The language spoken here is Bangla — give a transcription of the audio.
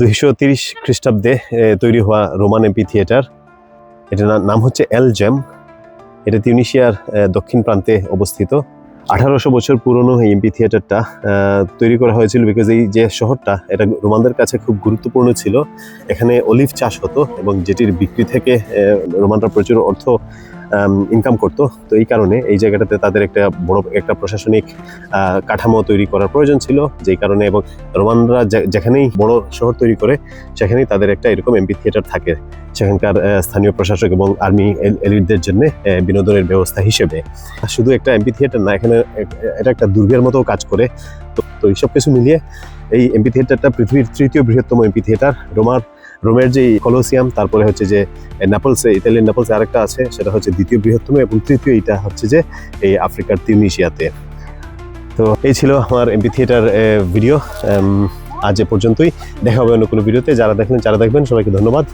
দুইশো তিরিশ খ্রিস্টাব্দে তৈরি হওয়া রোমান এমপি থিয়েটার। এটার নাম হচ্ছে এল জ্যাম। এটা তিউনিশিয়ার দক্ষিণ প্রান্তে অবস্থিত। আঠারোশো বছর পুরনো এই এমপি থিয়েটারটা তৈরি করা হয়েছিল বিকজ এই যে শহরটা, এটা রোমানদের কাছে খুব গুরুত্বপূর্ণ ছিল। এখানে অলিভ চাষ হতো এবং যেটির বিক্রি থেকে রোমানরা প্রচুর অর্থ ইনকাম করতো। তো এই কারণে এই জায়গাটাতে তাদের একটা বড় একটা প্রশাসনিক কাঠামো তৈরি করার প্রয়োজন ছিল, যেই কারণে এবং রোমানরা যেখানেই বড় শহর তৈরি করে, সেখানেই তাদের একটা এরকম এমপি থিয়েটার থাকে। সেখানকার স্থানীয় প্রশাসক এবং আর্মি এলিটদের জন্য বিনোদনের ব্যবস্থা হিসেবে। শুধু একটা এমপি থিয়েটার না, এখানে এটা একটা দুর্গের মতো কাজ করে। তো তো এইসব কিছু মিলিয়ে এই এমপি থিয়েটারটা পৃথিবীর তৃতীয় বৃহত্তম এমপি থিয়েটার রোমার রোমের যে কলোসিয়াম, তারপরে হচ্ছে যে নেপলসে ইতালিয়ান নেপলসে আরেকটা আছে, সেটা হচ্ছে দ্বিতীয় বৃহত্তম এবং তৃতীয়, এটা হচ্ছে যে, এই আফ্রিকার তিউনিশিয়াতে। তো এই ছিল আমার এমপি থিয়েটার ভিডিও আজ এ পর্যন্তই। দেখা হবে অন্য কোনো ভিডিওতে যারা দেখলেন, যারা দেখবেন, সবাইকে ধন্যবাদ।